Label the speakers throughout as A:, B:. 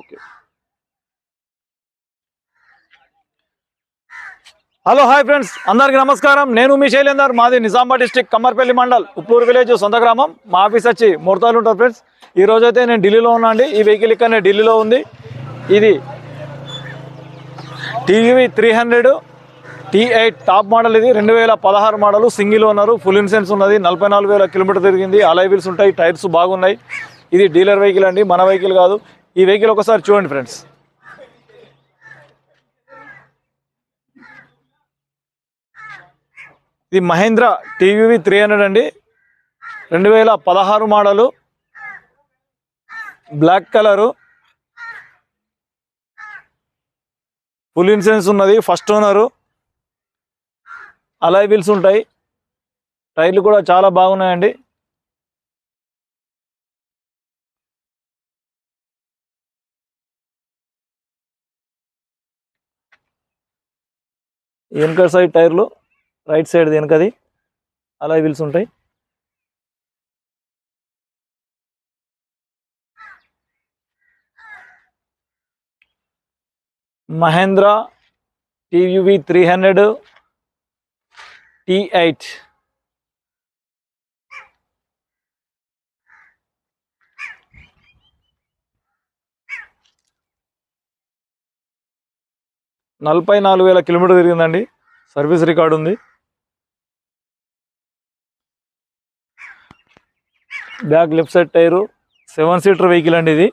A: Okay. Hello hi friends. అందరికీ నమస్కారం. నేను మీ శైలేందర్ మాది నిజామాబాద్ డిస్టిక్ కమ్మర్పల్లి మండల్ ఉప్పూరు విలేజ్ సొంత గ్రామం. మా ఆఫీస్ వచ్చి ముడతాలు ఉంటారు ఫ్రెండ్స్. ఈ రోజైతే అయితే నేను ఢిల్లీలో ఉన్నా అండి. ఈ వెహికల్ ఇక్కడనే ఢిల్లీలో ఉంది. ఇది TV three hundred T eight top model ఇది. రెండు వేల పదహారు model single owner full insurance ఉన్నది. నలభై నాలుగు వేల కిలోమీటర్ తిరిగింది. అలై వీల్స్ ఉంటాయి టైర్స్ బాగున్నాయి. ఇది డీలర్ వెహికల్ అండి. మన వెహికల్ కాదు. ఈ వెహికల్ ఒకసారి చూడండి ఫ్రెండ్స్ ఇది మహేంద్ర టీవీ త్రీ హండ్రెడ్ అండి. రెండు వేల పదహారు model. Black colour. Full insurance ఉన్నది ఫస్ట్ ఓనరు. అలాయ్ ఉంటాయి. టైర్లు కూడా చాలా బాగున్నాయండి. వెనక సైడ్ టైర్లు రైట్ సైడ్ వెనకది అలా వీల్స్ ఉంటాయి. Mahindra TUV three hundred T eight నలభై నాలుగు వేల కిలోమీటర్ తిరిగిందండి. సర్వీస్ రికార్డు ఉంది. Back left side tyre seven seater vehicle అండి ఇది.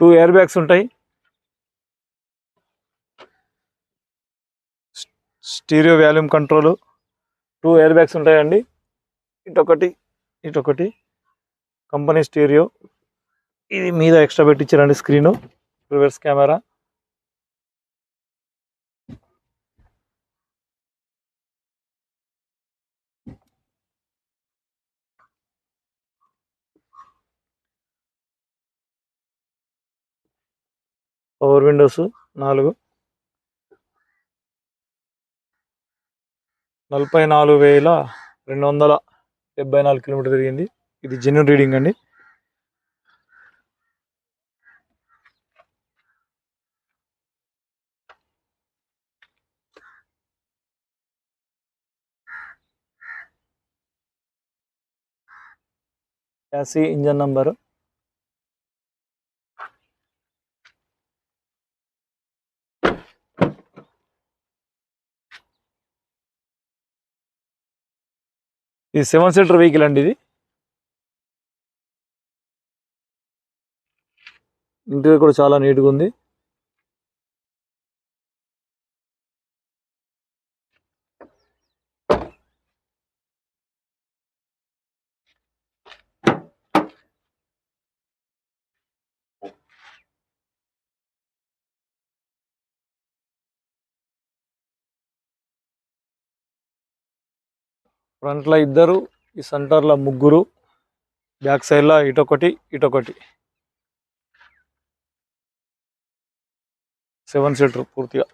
A: టూ ఎయిర్ బ్యాగ్స్ ఉంటాయి. Stereo volume control two air bags ఉంటాయండి. ఇటొకటి ఇటొకటి. కంపెనీ స్టీరియో ఇది మీద extra పెట్టించారండి screen reverse camera power windows నాలుగు. నలభై నాలుగు వేల రెండు వందల డెబ్బై నాలుగు కిలోమీటర్ తిరిగింది. ఇది జెన్యున్ రీడింగ్ అండి. AC engine number. ఇది సెవెన్ సీటర్ వెహికల్ అండి ఇది. ఇంటీరియర్ కూడా చాలా నీట్గా ఉంది. ఫ్రంట్లో ఇద్దరు ఈ సెంటర్లో ముగ్గురు బ్యాక్ సైడ్లో ఇటొకటి ఇటొకటి. సెవెన్ సీటర్ పూర్తిగా.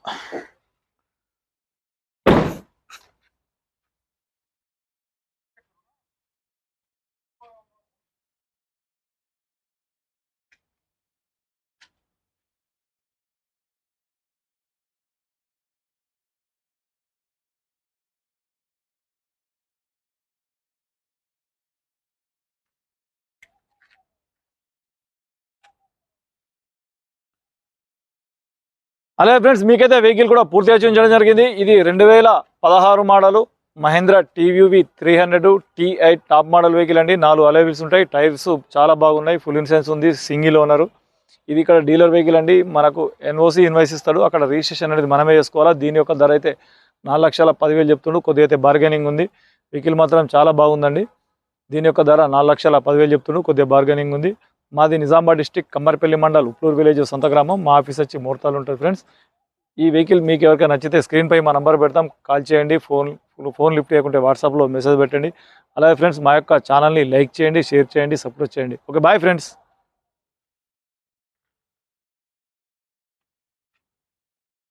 A: అలాగే ఫ్రెండ్స్ మీకైతే వెహికల్ కూడా పూర్తిగా చూపించడం జరిగింది. ఇది రెండు వేల పదహారు model Mahindra TUV three hundred T top model vehicle అండి. నాలుగు అలైవిల్స్ ఉంటాయి. టైర్స్ చాలా బాగున్నాయి. ఫుల్ ఇన్సూరెన్స్ ఉంది. Single owner. ఇది ఇక్కడ డీలర్ వెహికల్ అండి. మనకు ఎన్ఓసి ఇన్వైస్ ఇస్తాడు. అక్కడ రిజిస్ట్రేషన్ అనేది మనమే చేసుకోవాలా. దీని యొక్క ధర అయితే నాలుగు లక్షల పదివేలు చెప్తుండు. కొద్దిగా అయితే బార్గెనింగ్ ఉంది. వెహికల్ మాత్రం చాలా బాగుందండి. దీని యొక్క ధర నాలుగు లక్షల పదివేలు చెప్తుండు. కొద్దిగా బార్గెనింగ్ ఉంది. మాది నిజామాబాద్ డిస్టిక్ కమ్మర్పల్లి మండల్ ఉప్లూరు విలేజ్ సొంత గ్రామం. మా ఆఫీస్ వచ్చి ముహూర్తాలు ఉంటుంది ఫ్రెండ్స్. ఈ వెహికల్ మీకు ఎవరికైనా నచ్చితే స్క్రీన్పై మా నంబర్ పెడతాం. కాల్ చేయండి ఫోన్ ఫోన్ లిఫ్ట్ చేయకుంటే వాట్సాప్లో మెసేజ్ పెట్టండి. అలాగే ఫ్రెండ్స్ మా యొక్క ఛానల్ని లైక్ చేయండి షేర్ చేయండి సపోర్ట్ చేయండి. Okay bye friends.